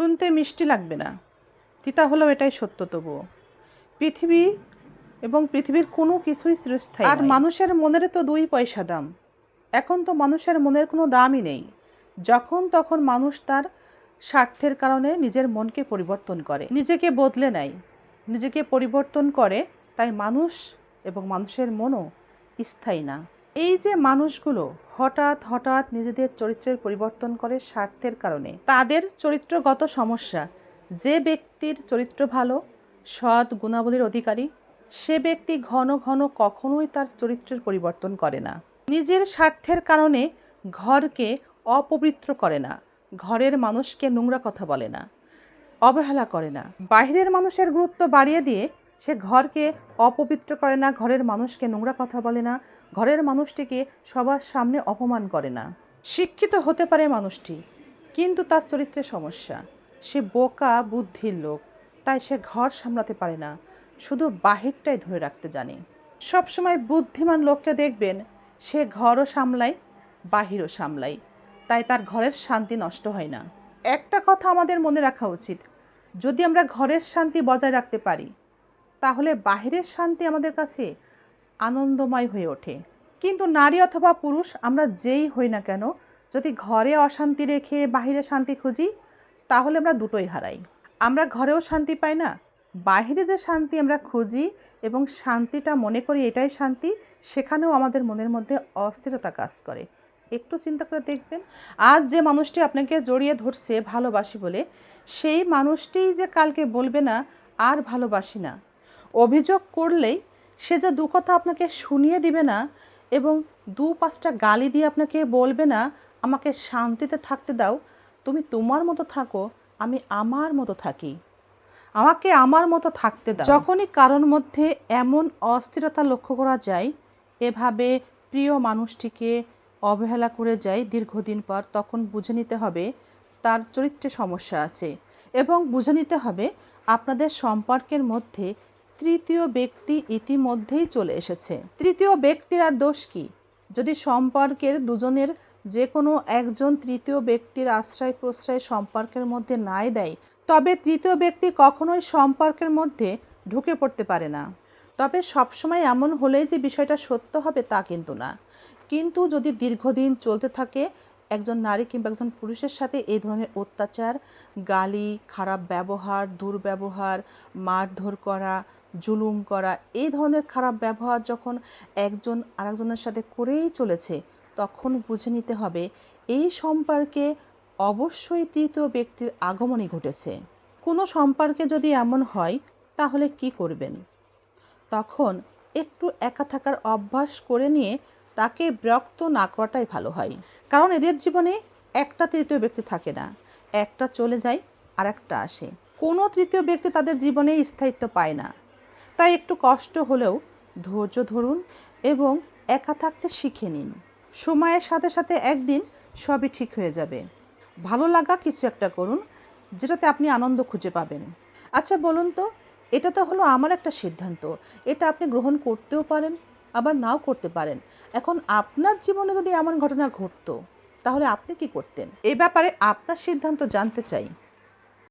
শুনতে মিষ্টি লাগবে না। তিতা হলেও এটাই সত্য তবুও। পৃথিবী এবং পৃথিবীর কোনো কিছুই চিরস্থায়ী আর মানুষের মনের তো দুই পয়সা দাম। এখন তো মানুষের মনের কোনো দামই নেই। যখন তখন মানুষ তার স্বার্থের কারণে নিজের মনকে পরিবর্তন করে। নিজেকে বদলে নেয়। নিজেকে পরিবর্তন করে তাই মানুষ এবং মানুষের মনও স্থায়ী না। এই যে মানুষগুলো হঠাৎ হঠাৎ নিজেদের চরিত্রের পরিবর্তন করে স্বার্থের কারণে, তাদের চরিত্রগত সমস্যা, যে ব্যক্তির চরিত্র ভালো, সৎ গুণাবলীর অধিকারী, সে ব্যক্তি ঘন ঘন কখনোই তার চরিত্রের পরিবর্তন করে না। নিজের স্বার্থের কারণে ঘরকে অপবিত্র করে না, ঘরের মানুষকে নোংরা কথা বলে না, অবহেলা করে না। বাইরের মানুষের গুরুত্ব বাড়িয়ে দিয়ে সে ঘরকে অপবিত্র করে না, ঘরের মানুষকে নোংরা কথা বলে না ঘরের মানুষটিকে সবার সামনে অপমান করে না। শিক্ষিত হতে পারে মানুষটি, কিন্তু তার চরিত্রে সমস্যা। সে বোকা, বুদ্ধির লোক, তাই সে ঘর সামলাতে পারে না, শুধু বাহিরটাই ধরে রাখতে জানে। সবসময় বুদ্ধিমান লোককে দেখবেন, সে ঘরও সামলায় বাহিরও সামলায় তাই তার ঘরের শান্তি নষ্ট হয় না। একটা কথা আমাদের মনে রাখা উচিত, যদি আমরা ঘরের শান্তি বজায় রাখতে পারি, তাহলে বাহিরের শান্তি আমাদের কাছে আনন্দময় হয়ে ওঠে। কিন্তু নারী অথবা পুরুষ, আমরা যেই হই না কেন, যদি ঘরে অশান্তি রেখে বাহিরে শান্তি খুঁজি, তাহলে আমরা দুটোই হারাই। আমরা ঘরেও শান্তি পাই না, বাহিরে যে শান্তি আমরা খুঁজি এবং শান্তিটা মনে করি এটাই শান্তি, সেখানেও আমাদের মনের মধ্যে অস্থিরতা কাজ করে। একটু চিন্তা করে দেখবেন, আজ যে মানুষটি আপনাকে জড়িয়ে ধরছে ভালোবাসি বলে, সেই মানুষটিই যে কালকে বলবে না, আর ভালোবাসি না। অভিযোগ করলেই সে যে দু কথা আপনাকে শুনিয়ে দিবে না এবং দু পাঁচটা গালি দিয়ে আপনাকে বলবে না, আমাকে শান্তিতে থাকতে দাও, তুমি তোমার মতো থাকো, আমি আমার মতো থাকি। আমাকে আমার মতো থাকতে দাও। যখনই কারোর মধ্যে এমন অস্থিরতা লক্ষ্য করা যায়, এভাবে প্রিয় মানুষটিকে অবহেলা করে যায় দীর্ঘদিন পর, তখন বুঝে নিতে হবে তার চরিত্রে সমস্যা আছে। এবং বুঝে নিতে হবে আপনাদের সম্পর্কের মধ্যে তৃতীয় ব্যক্তি ইতিমধ্যেই চলে এসেছে। তৃতীয় ব্যক্তির আর দোষ কি? যদি সম্পর্কের দুজনের যে কোনো একজন তৃতীয় ব্যক্তির আশ্রয় প্রশ্রয় সম্পর্কের মধ্যে নাই দেয়, তবে তৃতীয় ব্যক্তি কখনোই সম্পর্কের মধ্যে ঢুকে পড়তে পারে না। তবে সবসময় এমন হলেই যে বিষয়টা সত্য হবে তা কিন্তু না। কিন্তু যদি দীর্ঘদিন চলতে থাকে, একজন নারী কিংবা একজন পুরুষের সাথে এই ধরনের অত্যাচার, গালি, খারাপ ব্যবহার, দুর্ব্যবহার, মারধর করা জুলুম করা, এই ধরনের খারাপ ব্যবহার যখন একজন আরেকজনের সাথে করেই চলেছে, তখন বুঝে নিতে হবে এই সম্পর্কে অবশ্যই তৃতীয় ব্যক্তির আগমনই ঘটেছে। কোনো সম্পর্কে যদি এমন হয়, তাহলে কি করবেন? তখন একটু একা থাকার অভ্যাস করে নিয়ে তাকে বিরক্ত না করাটাই ভালো হয়। কারণ এদের জীবনে একটা তৃতীয় ব্যক্তি থাকে না, একটা চলে যায় আর একটা আসে। কোনো তৃতীয় ব্যক্তি তাদের জীবনে স্থায়িত্ব পায় না। তাই একটু কষ্ট হলেও ধৈর্য ধরুন এবং একা থাকতে শিখে নিন। সময়ের সাথে সাথে একদিন সবই ঠিক হয়ে যাবে। ভালো লাগা কিছু একটা করুন, যেটাতে আপনি আনন্দ খুঁজে পাবেন। আচ্ছা বলুন তো, এটা তো হলো আমার একটা সিদ্ধান্ত। এটা আপনি গ্রহণ করতেও পারেন, আবার নাও করতে পারেন। এখন আপনার জীবনে যদি এমন ঘটনা ঘটতো, তাহলে আপনি কি করতেন? এ ব্যাপারে আপনার সিদ্ধান্ত জানতে চাই।